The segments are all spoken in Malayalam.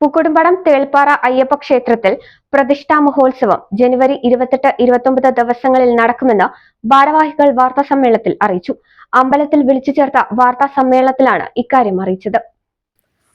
Pookkottumpadam Thelppara Ayyappa ക്ഷേത്രത്തിൽ പ്രതിഷ്ഠാ മഹോത്സവം ജനുവരി ഇരുപത്തെട്ട് ഇരുപത്തൊമ്പത് ദിവസങ്ങളിൽ നടക്കുമെന്ന് ഭാരവാഹികൾ വാർത്താ സമ്മേളനത്തിൽ അറിയിച്ചു. അമ്പലത്തിൽ വിളിച്ചു ചേർത്ത വാർത്താ സമ്മേളനത്തിലാണ് ഇക്കാര്യം അറിയിച്ചത്.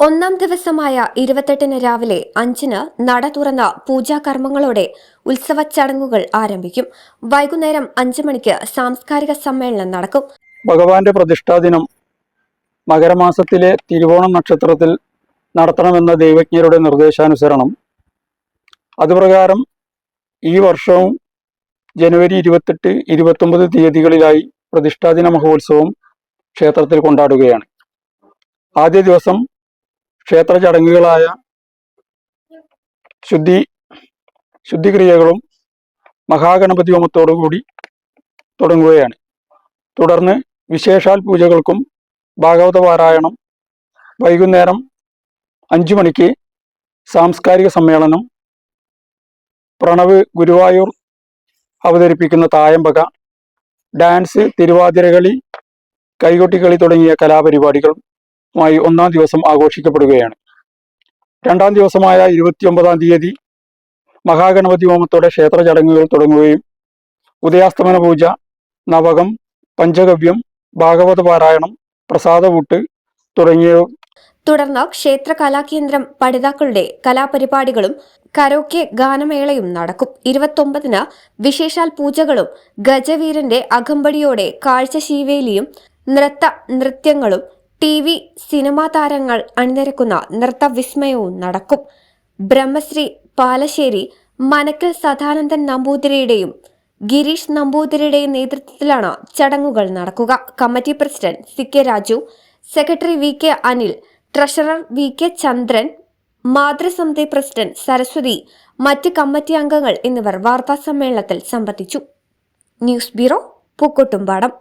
ഒന്നാം ദിവസമായ ഇരുപത്തെട്ടിന് രാവിലെ അഞ്ചിന് നട തുറന്ന പൂജാകർമ്മങ്ങളോടെ ഉത്സവ ചടങ്ങുകൾ ആരംഭിക്കും. വൈകുന്നേരം അഞ്ചു മണിക്ക് സാംസ്കാരിക സമ്മേളനം നടക്കും. ഭഗവാന്റെ പ്രതിഷ്ഠാ ദിനം മകരമാസത്തിലെ തിരുവോണം നക്ഷത്രത്തിൽ നടത്തണമെന്ന ദൈവജ്ഞരുടെ നിർദ്ദേശാനുസരണം. അതുപ്രകാരം ഈ വർഷവും ജനുവരി ഇരുപത്തെട്ട് ഇരുപത്തൊമ്പത് തീയതികളിലായി പ്രതിഷ്ഠാദിന മഹോത്സവം ക്ഷേത്രത്തിൽ കൊണ്ടാടുകയാണ്. ആദ്യ ദിവസം ക്ഷേത്ര ചടങ്ങുകളായ ശുദ്ധി ശുദ്ധിക്രിയകളും മഹാഗണപതി ഹോമത്തോടുകൂടി തുടങ്ങുകയാണ്. തുടർന്ന് വിശേഷാൽ പൂജകൾക്കും ഭാഗവത പാരായണം വൈകുന്നേരം അഞ്ചു മണിക്ക് സാംസ്കാരിക സമ്മേളനം. പ്രണവ് ഗുരുവായൂർ അവതരിപ്പിക്കുന്ന തായമ്പക. ഡാൻസ് തിരുവാതിരകളി കൈകൊട്ടിക്കളി തുടങ്ങിയ കലാപരിപാടികളുമായി ഒന്നാം ദിവസം ആഘോഷിക്കപ്പെടുകയാണ്. രണ്ടാം ദിവസമായ ഇരുപത്തിയൊമ്പതാം തീയതി മഹാഗണപതി ഹോമത്തോടെ ക്ഷേത്ര ചടങ്ങുകൾ തുടങ്ങുകയും ഉദയാസ്തമന പൂജ നവകം പഞ്ചഗവ്യം ഭാഗവത പാരായണം പ്രസാദവൂട്ട് തുടങ്ങിയ തുടർന്ന് ക്ഷേത്ര കലാകേന്ദ്രം പഠിതാക്കളുടെ കലാപരിപാടികളും കരോക്കെ ഗാനമേളയും നടക്കും. ഇരുപത്തൊമ്പതിന് വിശേഷാൽ പൂജകളും ഗജവീരന്റെ അകമ്പടിയോടെ കാഴ്ചശീവേലിയും നൃത്ത നൃത്യങ്ങളും ടി വി സിനിമാ താരങ്ങൾ അണിനിരക്കുന്ന നൃത്ത വിസ്മയവും നടക്കും. ബ്രഹ്മശ്രീ പാലശ്ശേരി മനക്കൽ സദാനന്ദൻ നമ്പൂതിരിയുടെയും ഗിരീഷ് നമ്പൂതിരിയുടെയും നേതൃത്വത്തിലാണ് ചടങ്ങുകൾ നടക്കുക. Committee president C K Raju secretary V K Anil treasurer V K Chandran മാതൃസമിതി president Saraswathi മറ്റ് കമ്മിറ്റി അംഗങ്ങൾ എന്നിവർ വാർത്താ സമ്മേളനത്തിൽ സംബന്ധിച്ചു. News bureau Pookkottumpadam.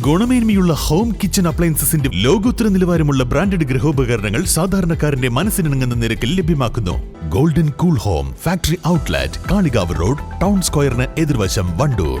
ഗുണമേന്മയുള്ള ഹോം കിച്ചൺ അപ്ലയൻസസിന്റെ ലോകോത്തര നിലവാരമുള്ള ബ്രാൻഡഡ് ഗൃഹോപകരണങ്ങൾ സാധാരണക്കാരന്റെ മനസ്സിനിണങ്ങുന്ന നിരക്കിൽ ലഭ്യമാക്കുന്നു. Golden cool home factory outlet Kalikavu road town സ്ക്വയറിന് എതിർവശം Wandoor.